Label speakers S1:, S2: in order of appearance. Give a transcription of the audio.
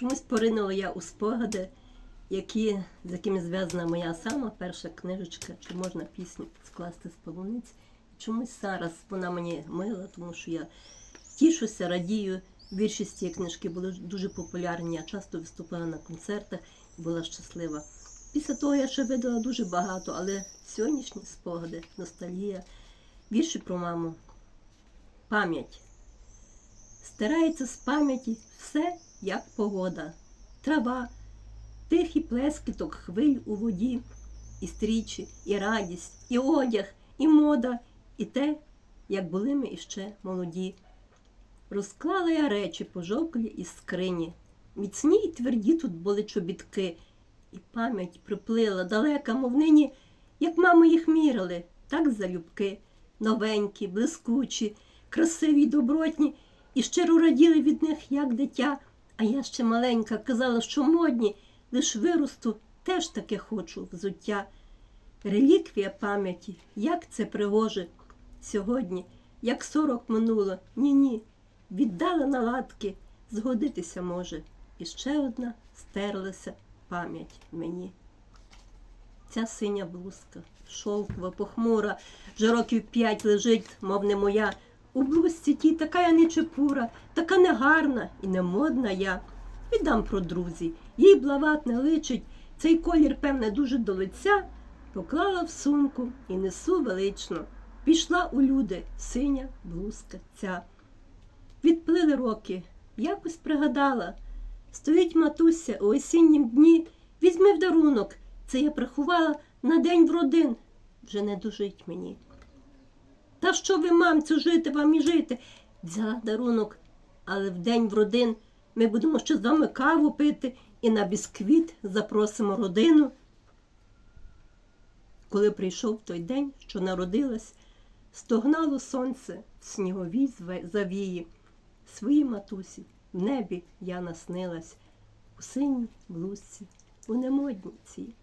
S1: Чомусь поринула я у спогади, які, з якими зв'язана моя сама перша книжечка, чи можна пісню скласти з полуниць. Чомусь зараз вона мені мила, тому що я тішуся, радію. Більшість цієї книжки були дуже популярні. Я часто виступала на концертах і була щаслива. Після того я ще видала дуже багато, але сьогоднішні спогади, ностальгія, вірші про маму, пам'ять. Стирається з пам'яті все, як погода, трава, тихий плескіток хвиль у воді, і стрічі, і радість, і одяг, і мода, і те, як були ми іще молоді. Розклала я речі пожовклі із скрині. Міцні й тверді тут були чобітки, і пам'ять приплила далека, мов нині, як мами їх мірили, так залюбки, новенькі, блискучі, красиві й добротні, і щиро раділи від них, як дитя. А я ще маленька казала, що модні, лиш виросту, теж таке хочу взуття. Реліквія пам'яті, як це пригоже сьогодні, як сорок минуло, ні-ні, віддала на латки, згодитися може. І ще одна стерлася пам'ять мені. Ця синя блузка, шовкова, похмура, вже років п'ять лежить, мов не моя. У блузці тій така я не чепура, така негарна і не модна я. Віддам про друзі, їй блават не личить, цей колір, певне, дуже до лиця. Поклала в сумку і несу велично. Пішла у люди синя блузка ця. Відплили роки, якось пригадала. Стоїть матуся у осіннім дні, візьми в дарунок. Це я приховала на день в родин. Вже не дожить мені. Та що ви, мамцю, жити вам і жити? Взяла дарунок, але в день в родин ми будемо ще з вами каву пити і на бісквіт запросимо родину. Коли прийшов той день, що народилась, стогнало сонце в сніговій завії. Своїй матусі в небі я наснилась, у синій блузці, у немодній цій.